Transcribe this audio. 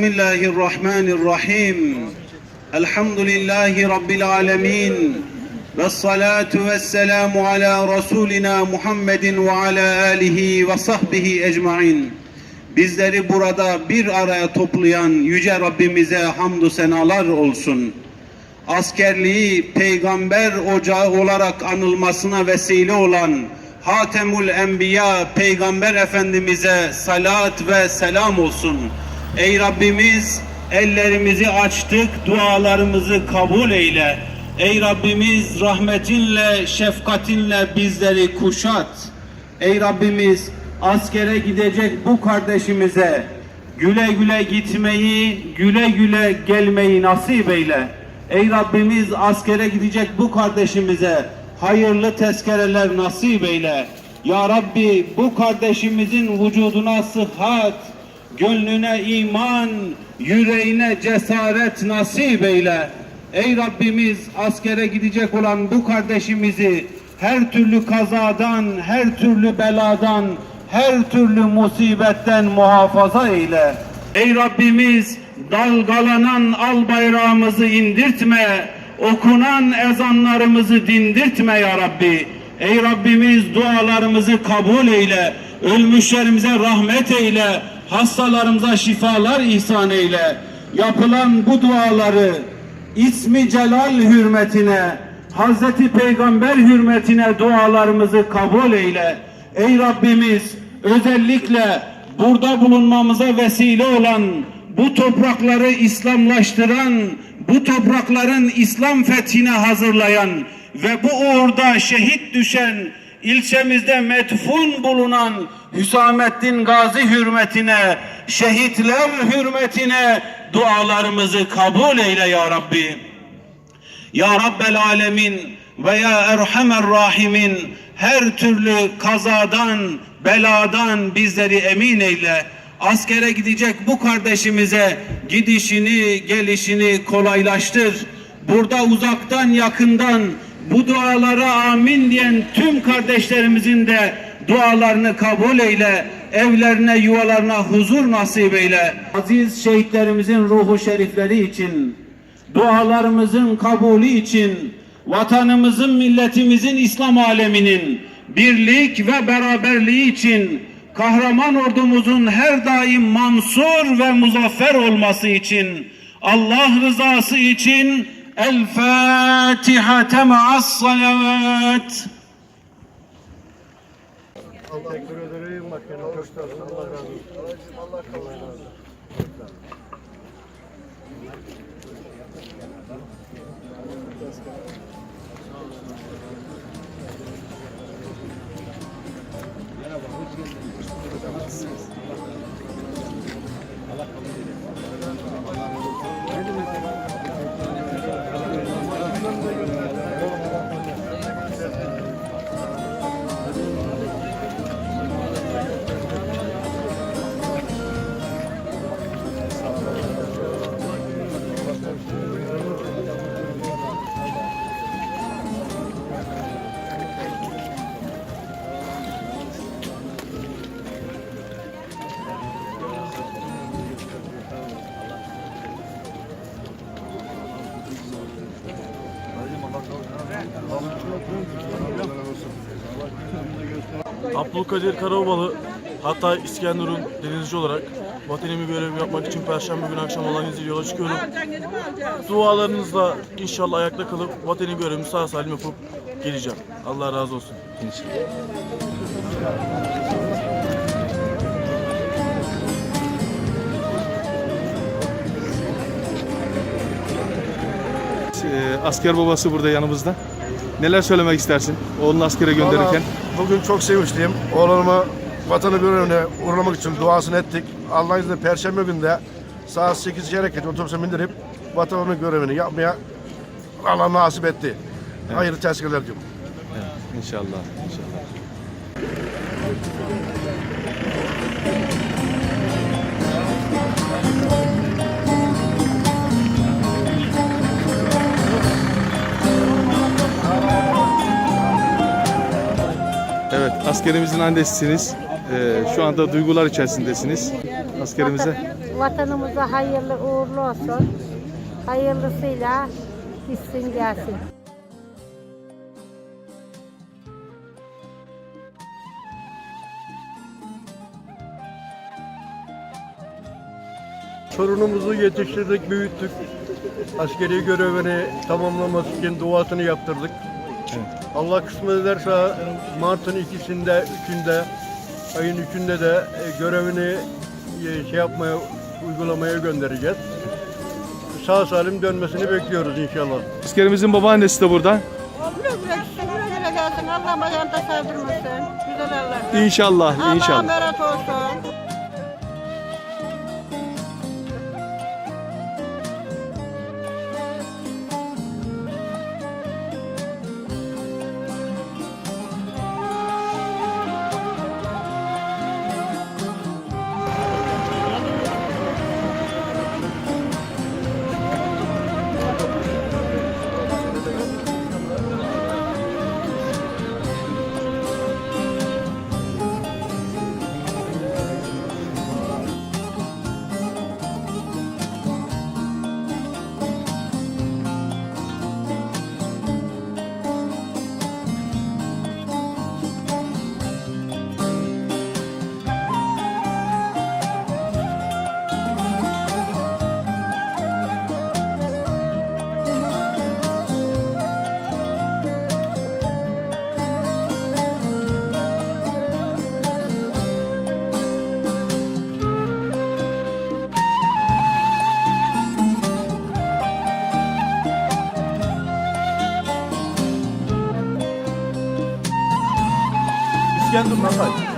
بسم الله الرحمن الرحيم الحمد لله رب العالمين والصلاة والسلام على رسولنا محمد وعلى آله وصحبه ecmaîn. Bizleri burada bir araya toplayan Yüce Rabbimize hamdü senalar olsun. Askerliği peygamber ocağı olarak anılmasına vesile olan Hatemul Enbiya Peygamber Efendimiz'e salat ve selam olsun. Ey Rabbimiz ellerimizi açtık, dualarımızı kabul eyle. Ey Rabbimiz rahmetinle, şefkatinle bizleri kuşat. Ey Rabbimiz askere gidecek bu kardeşimize güle güle gitmeyi, güle güle gelmeyi nasip eyle. Ey Rabbimiz askere gidecek bu kardeşimize hayırlı tezkereler nasip eyle. Ya Rabbi bu kardeşimizin vücuduna sıhhat, gönlüne iman, yüreğine cesaret nasip eyle. Ey Rabbimiz askere gidecek olan bu kardeşimizi her türlü kazadan, her türlü beladan, her türlü musibetten muhafaza eyle. Ey Rabbimiz dalgalanan al bayrağımızı indirtme, okunan ezanlarımızı dindirtme ya Rabbi. Ey Rabbimiz dualarımızı kabul eyle, ölmüşlerimize rahmet eyle, hastalarımıza şifalar ihsan eyle. Yapılan bu duaları İsmi Celal hürmetine, Hazreti Peygamber hürmetine dualarımızı kabul eyle. Ey Rabbimiz özellikle burada bulunmamıza vesile olan bu toprakları İslamlaştıran, bu toprakların İslam fethine hazırlayan ve bu uğurda şehit düşen ilçemizde metfun bulunan Hüsamettin Gazi hürmetine, şehitler hürmetine dualarımızı kabul eyle ya Rabbi. Ya Rabbel Alemin ve ya Erhamer Rahimin her türlü kazadan, beladan bizleri emin eyle. Askere gidecek bu kardeşimize gidişini, gelişini kolaylaştır. Burada uzaktan yakından bu dualara amin diyen tüm kardeşlerimizin de dualarını kabul eyle. Evlerine, yuvalarına huzur nasip eyle. Aziz şehitlerimizin ruhu şerifleri için, dualarımızın kabulü için, vatanımızın, milletimizin, İslam aleminin birlik ve beraberliği için, kahraman ordumuzun her daim mansur ve muzaffer olması için, Allah rızası için El Fatiha ma'as salavat. Teşekkür ederim. Başkanım çok sağ olun. Allah razı olsun. Abdülkadir Karaovalı hatta İskenderun denizci olarak vatanimi görev yapmak için Perşembe günü akşam olan izle yola çıkıyorum. Dualarınızla inşallah ayakta kalıp vatani görevimi sağ salim yapıp geleceğim. Allah razı olsun. Ee, asker babası burada yanımızda. Neler söylemek istersin oğlunu askere gönderirken? Vallahi Bugün çok sevinçliyim. Oğlumu vatanı görevine uğurlamak için duasını ettik. Allah'ın izniyle Perşembe günde saat 8 çeyrek geçe otobüse bindirip vatanın görevini yapmaya Allah nasip etti. Hayırlı tezkereler diyorum. İnşallah. inşallah. Askerimizin annesisiniz. Ee, şu anda duygular içerisindesiniz. Askerimize. Vatanımıza hayırlı uğurlu olsun. Hayırlısıyla gitsin gelsin. Torunumuzu yetiştirdik, büyüttük. Askeri görevini tamamlaması için duasını yaptırdık. Allah kısmet ederse Mart'ın ikisinde, üçünde, ayın üçünde de e, görevini e, şey yapmaya, uygulamaya göndereceğiz. Sağ salim dönmesini bekliyoruz inşallah. Askerimizin babaannesi de burada. Güle güle gitsin, güle güle gelsin. Allah ayağında sardırmasın. Güzel Allah'ım. İnşallah, Allah'a inşallah. emanet olsun. İskenderun Hatay.